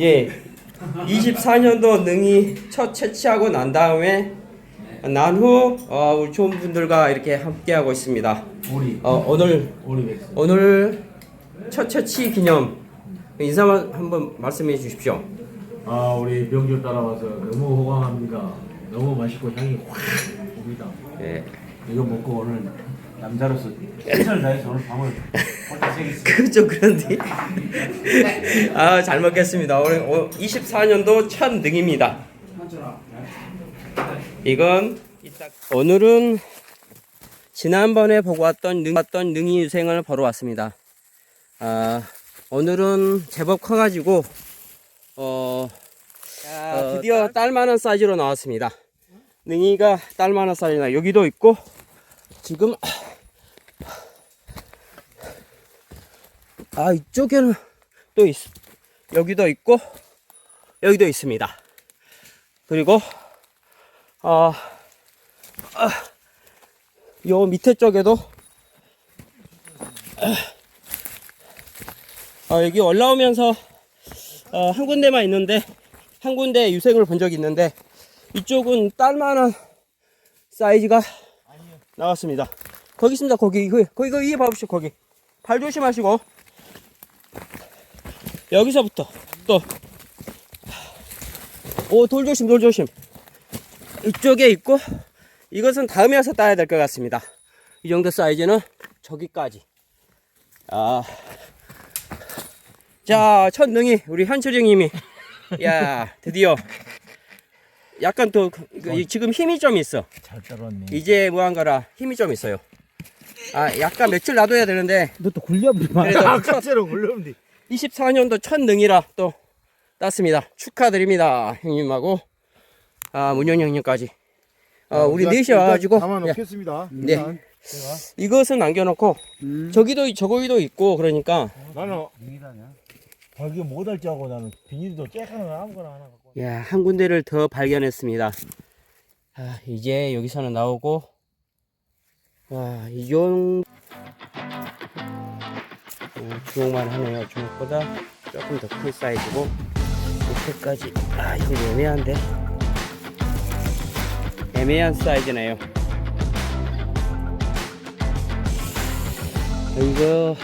예, 24년도 능이 첫 채취하고 난 다음에 난 후 어, 우리 좋은 분들과 이렇게 함께 하고 있습니다. 오리 어, 오늘 오리 백수 오늘 첫 채취 기념 인사만 한번 말씀해 주십시오. 아 우리 명절 따라와서 너무 호강합니다 너무 맛있고 향이 확 옵니다 예. 이거 먹고 오늘 남자로서 최선을 다해서 오늘 새겠습니다 그좀 그런데 아 잘 먹겠습니다. 오늘 24년도 첫 능입니다. 이건 이따 오늘은 지난번에 보고 왔던 능 왔던 능이 유생을 보러 왔습니다. 아 오늘은 제법 커가지고 어, 어, 드디어 딸만한 사이즈로 나왔습니다. 능이가 딸만한 사이즈나 여기도 있고 지금 아 이쪽에는 또 있, 여기도 있고 여기도 있습니다. 그리고 아, 아, 요 밑에 쪽에도 아, 여기 올라오면서 어, 한 군데만 있는데 한 군데 유생을 본 적이 있는데 이쪽은 딸만한 사이즈가 나왔습니다. 거기 있습니다. 거기 거기 거기 거기 위에 봐보시오. 거기 발 조심하시고 여기서부터 또. 오 돌 조심 돌 조심. 이쪽에 있고 이것은 다음에 와서 따야 될 것 같습니다. 이 정도 사이즈는 저기까지. 아. 자, 첫 능이 우리 현철 형님이. 야 드디어. 약간 또 그- 그- 지금 힘이 좀 있어. 잘 따라왔네. 이제 뭐한 거라 힘이 좀 있어요. 아, 약간 며칠 놔둬야 되는데. 너 또 굴려버리 마 그래도 아까처럼 굴려면 돼 24년도 첫 능이라 또 땄습니다. 축하드립니다, 형님하고 아 문영 형님까지. 아, 우리 넷이 와가지고 야, 담아놓겠습니다. 네. 일단 제가 이것은 남겨놓고 음. 저기도 저거기도 있고 그러니까 나는 아 이게 못할 줄 알고 나는 비닐도 거 아무거나 하나 갖고 야, 한 군데를 더 발견했습니다. 아, 이제 여기서는 나오고, 와, 이 정도, 어, 주먹만 하네요. 주먹보다 조금 더 큰 사이즈고, 밑에까지, 아, 이거 애매한데? 애매한 사이즈네요. 이거,